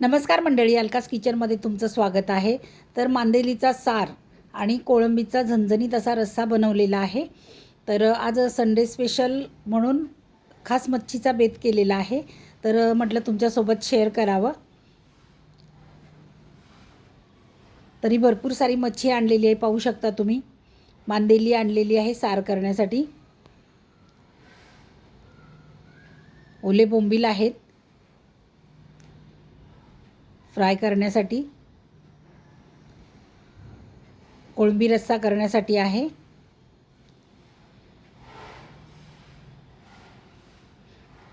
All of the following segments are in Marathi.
नमस्कार मंडळी अलकास किचनमध्ये तुमचं स्वागत आहे. तर मांदेलीचा सार आणि कोळंबीचा झणझणीत असा रस्सा बनवलेला आहे. तर आज संडे स्पेशल म्हणून खास मच्छीचा बेत केलेला आहे. तर म्हटलं तुमच्यासोबत शेअर करावं. तरी भरपूर सारी मच्छी आणलेली आहे पाहू शकता तुम्ही. मांदेली आणलेली आहे सार करण्यासाठी. ओले बोंबील आहेत. फ्राय करण्यासाठी. कोळंबी रस्सा करण्यासाठी आहे.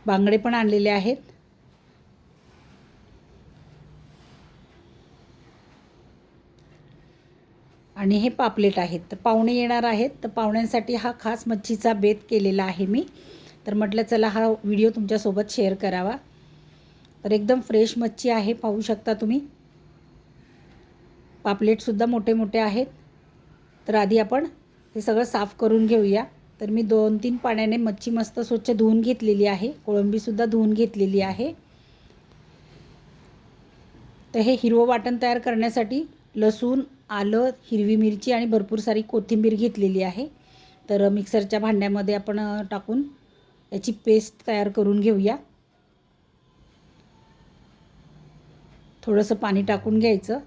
बांगडे पण आणलेले आहेत. आणि हे पापलेट आहेत. तर पाहुणे येणार आहेत. तर पाहुण्यांसाठी हा खास मच्छीचा बेत केलेला आहे मी. तर म्हटलं चला हा व्हिडिओ तुमच्यासोबत शेअर करावा. तर एकदम फ्रेश मच्छी आहे पाहू शकता तुम्ही. पापलेटसुद्धा मोठे मोठे आहेत. तर आधी आपण हे सगळं साफ करून घेऊया. तर मी दोन तीन पाण्याने मच्छी मस्त स्वच्छ धुवून घेतलेली आहे. कोळंबीसुद्धा धुवून घेतलेली आहे. तर हे हिरवं वाटण तयार करण्यासाठी लसूण आलं हिरवी मिरची आणि भरपूर सारी कोथिंबीर घेतलेली आहे. तर मिक्सरच्या भांड्यामध्ये आपण टाकून याची पेस्ट तयार करून घेऊया. थोडंसं पाणी टाकून घ्यायचं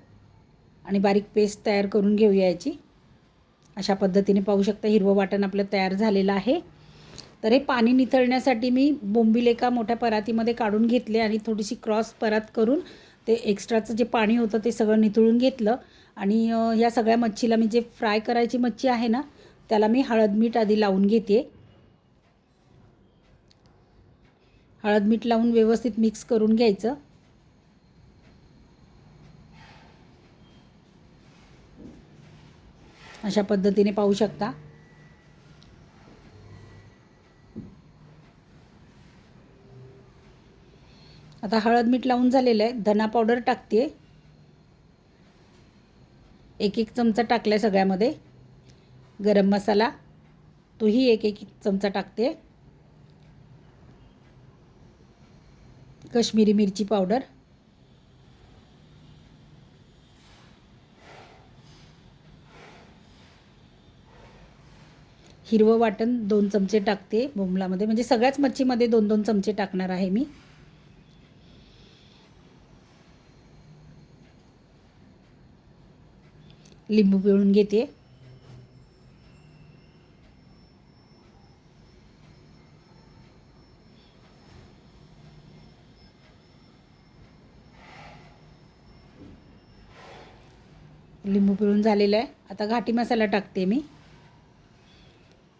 आणि बारीक पेस्ट तयार करून घेऊया याची अशा पद्धतीने पाहू शकता हिरवं वाटण आपलं तयार झालेलं आहे. तर हे पाणी निथळण्यासाठी मी बोंबील एका मोठ्या परातीमध्ये काढून घेतले आणि थोडीशी क्रॉस परात करून ते एक्स्ट्राचं जे पाणी होतं ते सगळं निथळून घेतलं. आणि या सगळ्या मच्छीला मी जे फ्राय करायची मच्छी आहे ना त्याला मी हळद मीठ आधी लावून घेते. हळद मीठ लावून व्यवस्थित मिक्स करून घ्यायचं. अशा पद्धतीने पाहू शकता. आता हळद मीठ लावून झालेलं आहे. धना पावडर टाकते एक एक चमचा टाकला आहे सगळ्यामध्ये. गरम मसाला तोही एक एक चमचा टाकते कश्मीरी मिरची पावडर. हिरवं वाटण दोन चमचे टाकते बोंबलामध्ये. म्हणजे सगळ्याच मच्छीमध्ये दोन दोन चमचे टाकणार आहे मी. लिंबू पिळून घेते. लिंबू पिळून झालेलं आहे. आता घाटी मसाला टाकते मी.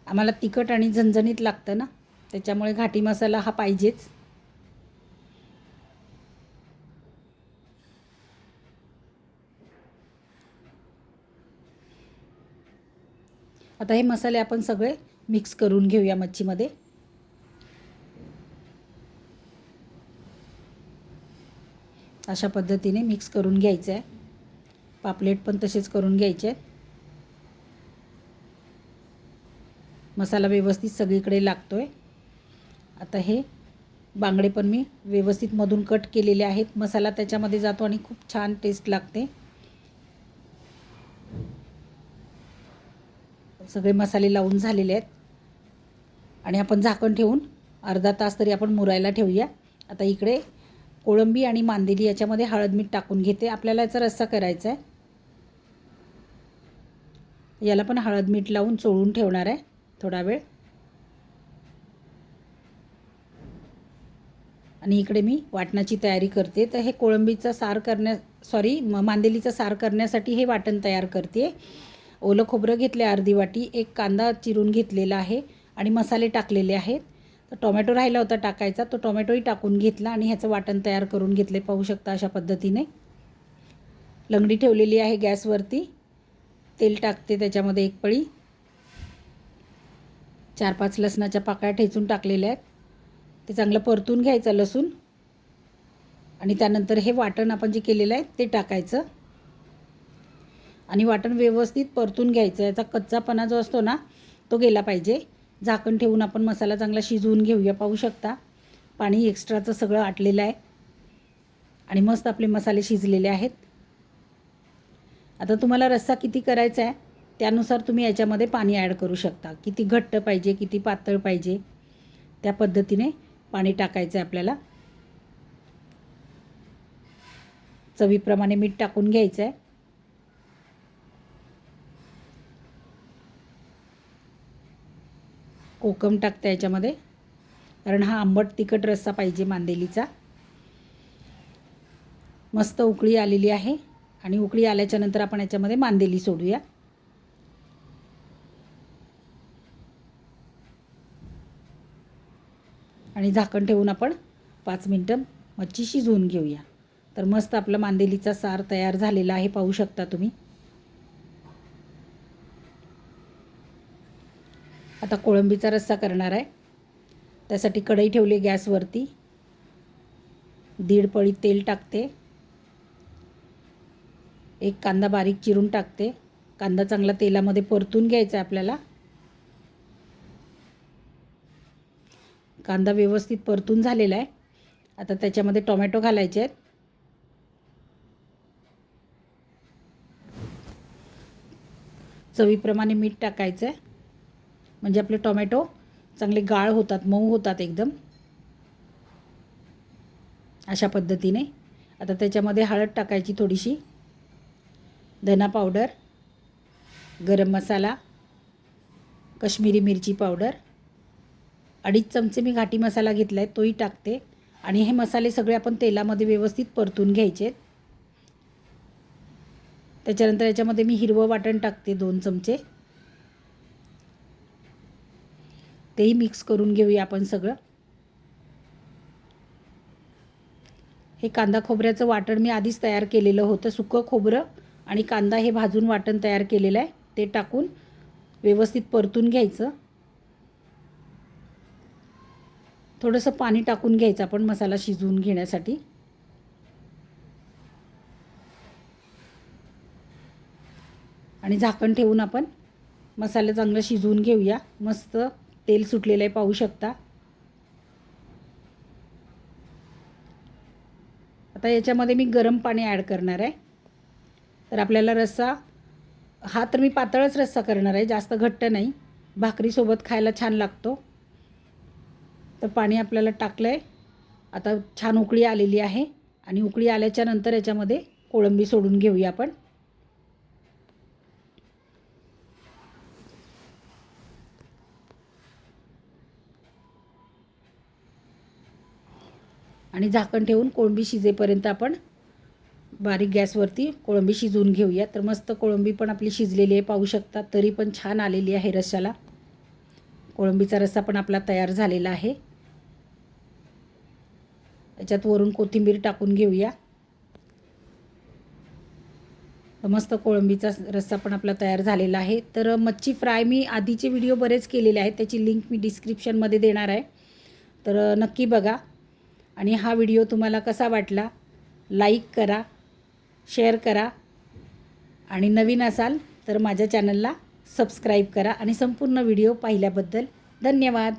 आम्हाला तिखट आणि झणझणीत लागतं ना त्याच्यामुळे घाटी मसाला हा पाहिजेच. आता हे मसाले आपण सगळे मिक्स करून घेऊया मच्छीमध्ये. अशा पद्धतीने मिक्स करून घ्यायचं आहे पापलेट पण तसेच करून घ्यायचे आहेत मसाला व्यवस्थित सगळीकडे लागतो आहे आता हे बांगडे पण मी व्यवस्थित मधून कट केलेले आहेत. मसाला त्याच्यामध्ये जातो आणि खूप छान टेस्ट लागते. सगळे मसाले लावून झालेले आहेत. आणि आपण झाकण ठेवून अर्धा तास तरी आपण मुरायला ठेवूया. आता इकडे कोळंबी आणि मांदेली याच्यामध्ये हळद मीठ टाकून घेते. आपल्याला याचा रस्सा करायचा आहे याला पण हळद मीठ लावून चोळून ठेवणार आहे. थोडा वेळ. आणि इकडे मी वाटणाची तयारी करते. तर हे कोळंबीचं सार करण्या सॉरी मांदेलीचं सार करण्यासाठी हे वाटण तयार करते. ओलं खोबरं घेतले अर्धी वाटी एक कांदा चिरून घेतलेला आहे आणि मसाले टाकलेले आहेत. तर टोमॅटो राहिला होता टाकायचा तो टोमॅटोही टाकून घेतला आणि ह्याचं वाटण तयार करून घेतले. पाहू शकता अशा पद्धतीने. लंगडी ठेवलेली आहे गॅसवरती. तेल टाकते त्याच्यामध्ये एक पळी. चार पाच लसणाच्या पाकळ्या ठेचून टाकलेल्या आहेत. ते चांगलं परतून घ्यायचं लसूण. आणि त्यानंतर हे वाटण आपण जे केलेलं आहे ते टाकायचं. आणि वाटण व्यवस्थित परतून घ्यायचं. याचा कच्चापणा जो असतो ना तो गेला पाहिजे. झाकण ठेवून आपण मसाला चांगला शिजवून घेऊया पाहू शकता. पाणी एक्स्ट्राचं सगळं आटलेलं आहे. आणि मस्त आपले मसाले शिजलेले आहेत. आता तुम्हाला रस्सा किती करायचा आहे? त्यानुसार तुम्ही याच्यामध्ये पाणी ॲड करू शकता. किती घट्ट पाहिजे किती पातळ पाहिजे त्या पद्धतीने पाणी टाकायचं आहे आपल्याला. चवीप्रमाणे मीठ टाकून घ्यायचं आहे कोकम टाकतं याच्यामध्ये. कारण हा आंबट तिखट रस्सा पाहिजे मांदेलीचा. मस्त उकळी आलेली आहे. आणि उकळी आल्याच्यानंतर आपण याच्यामध्ये मांदेली सोडूया. आणि झाकण ठेवून आपण पाच मिनटं मच्छी शिजवून घेऊया. तर मस्त आपला मांदेलीचा सार तयार झालेला आहे पाहू शकता तुम्ही. आता कोळंबीचा रस्सा करणार आहे. त्यासाठी कढई ठेवली गॅसवरती. दीड पळी तेल टाकते. एक कांदा बारीक चिरून टाकते. कांदा चांगला तेलामध्ये परतून घ्यायचा आहे आपल्याला. कांदा व्यवस्थित परतून झालेला आहे. आता त्याच्यामध्ये टोमॅटो घालायचे आहेत. चवीप्रमाणे मीठ टाकायचं आहे. म्हणजे आपले टोमॅटो चांगले गाळ होतात मऊ होतात एकदम. अशा पद्धतीने. आता त्याच्यामध्ये हळद टाकायची थोडीशी. धना पावडर गरम मसाला कश्मीरी मिरची पावडर. अडीच चमचे मी घाटी मसाला घेतला आहे तोही टाकते. आणि हे मसाले सगळे आपण तेलामध्ये व्यवस्थित परतून घ्यायचे त्याच्यानंतर याच्यामध्ये मी हिरवं वाटण टाकते दोन चमचे. तेही मिक्स करून घेऊया आपण सगळं. हे कांदा खोबऱ्याचं वाटण मी आधीच तयार केलेलं होतं सुकं खोबरं आणि कांदा हे भाजून वाटण तयार केलेलं आहे ते टाकून व्यवस्थित परतून घ्यायचं. थोडंसं पाणी टाकून घ्यायचं आपण मसाला शिजवून घेण्यासाठी. आणि झाकण ठेवून आपण मसाला चांगलं शिजवून घेऊया. मस्त तेल सुटलेलं आहे पाहू शकता. आता याच्यामध्ये मी गरम पाणी ॲड करणार आहे. तर आपल्याला रस्सा हा तर मी पातळच रस्सा करणार आहे जास्त घट्ट नाही. भाकरीसोबत खायला छान लागतो. तर पाणी आपल्याला टाकलं आहे आता छान उकळी आलेली आहे आणि उकळी आल्याच्यानंतर याच्यामध्ये कोळंबी सोडून घेऊया आपण. आणि झाकण ठेवून कोळंबी शिजेपर्यंत आपण बारीक गॅसवरती कोळंबी शिजवून घेऊया. तर मस्त कोळंबी पण आपली शिजलेली आहे पाहू शकता. तरी पण छान आलेली आहे रस्साला कोळंबीचा रस्सा पण आपला तयार झालेला आहे. याच्यात वरून कोथिंबीर टाकून घेऊया. मस्त कोळंबीचा रस्सा पण आपला तयार झालेला आहे. तर मच्छी फ्राय मी आधीचे व्हिडिओ बरेच केलेले आहेत. त्याची लिंक मी डिस्क्रिप्शनमध्ये देणार आहे. तर नक्की बघा. आणि हा व्हिडिओ तुम्हाला कसा वाटला? लाईक करा शेअर करा. आणि नवीन असाल तर माझ्या चॅनलला सबस्क्राईब करा आणि संपूर्ण व्हिडिओ पाहिल्याबद्दल धन्यवाद.